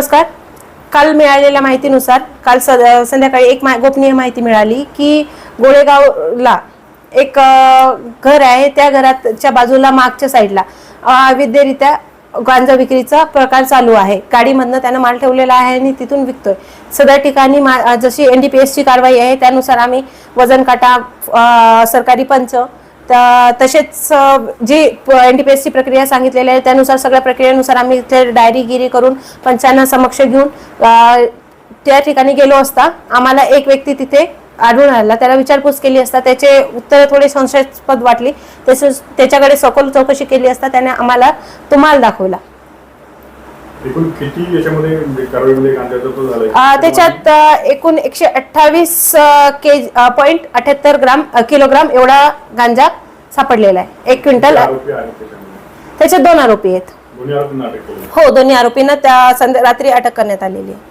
नमस्कार. काल मिळालेल्या माहितीनुसार काल स- संध्याकाळी एक मा गोपनीय माहिती मिळाली की गोळेगावला एक घर आहे. त्या घराच्या बाजूला मागच्या साईडला अवैधरित्या गांजा विक्रीचा प्रकार चालू आहे. गाडीमधनं त्यानं माल ठेवलेला आहे आणि तिथून विकतोय. सदर ठिकाणी मा जशी एन डी पी एसची कारवाई आहे त्यानुसार आम्ही वजन काटा सरकारी पंच तसेच जी एन टी पी एसची प्रक्रिया सांगितलेली आहे त्यानुसार सगळ्या प्रक्रियेनुसार आम्ही इथे डायरीगिरी करून पंचांना समक्ष घेऊन त्या ठिकाणी गेलो असता आम्हाला एक व्यक्ती तिथे आढळून आला. त्याला विचारपूस केली असता. त्याचे उत्तर थोडे संशयास्पद वाटली. तसेच त्याच्याकडे सखोल चौकशी केली असता. त्याने आम्हाला तो माल दाखवला. एकूण किती याच्यामध्ये म्हणजे कारवाईमध्ये गांजाचा तो झालाय? अ, त्याच्यात एकूण एकशे अठ्ठावीस के पॉईंट अठ्याहत्तर ग्राम किलोग्राम एवढा गांजा सापडलेला आहे. एक क्विंटल किती आरोपी आहेत त्याच्यामध्ये. त्याच्यात दोन आरोपी आहेत. दोन्ही आरोपींना अटक केली. हो दोन्ही आरोपींना त्या संध्या रात्री अटक करण्यात आलेली आहे.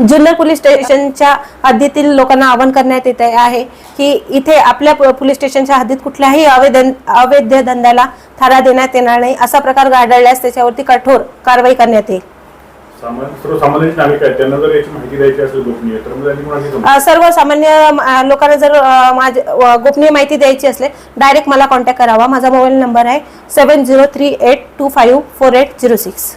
जुन्नर पोलीस स्टेशनच्या हद्दीतील लोकांना आवाहन करण्यात येत आहे की इथे आपल्या पोलीस स्टेशनच्या हद्दीत कुठल्याही अवैध अवैध धंद्याला थारा देण्यात येणार नाही. असा प्रकार आढळल्यास त्याच्यावरती कठोर कारवाई करण्यात येईल. सामान्य सर्वसामान्य लोकांना जर अ, माझ अ, गोपनीय माहिती द्यायची असले डायरेक्ट मला कॉन्टॅक्ट करावा. माझा मोबाईल नंबर आहे seven zero three eight two five four eight zero six.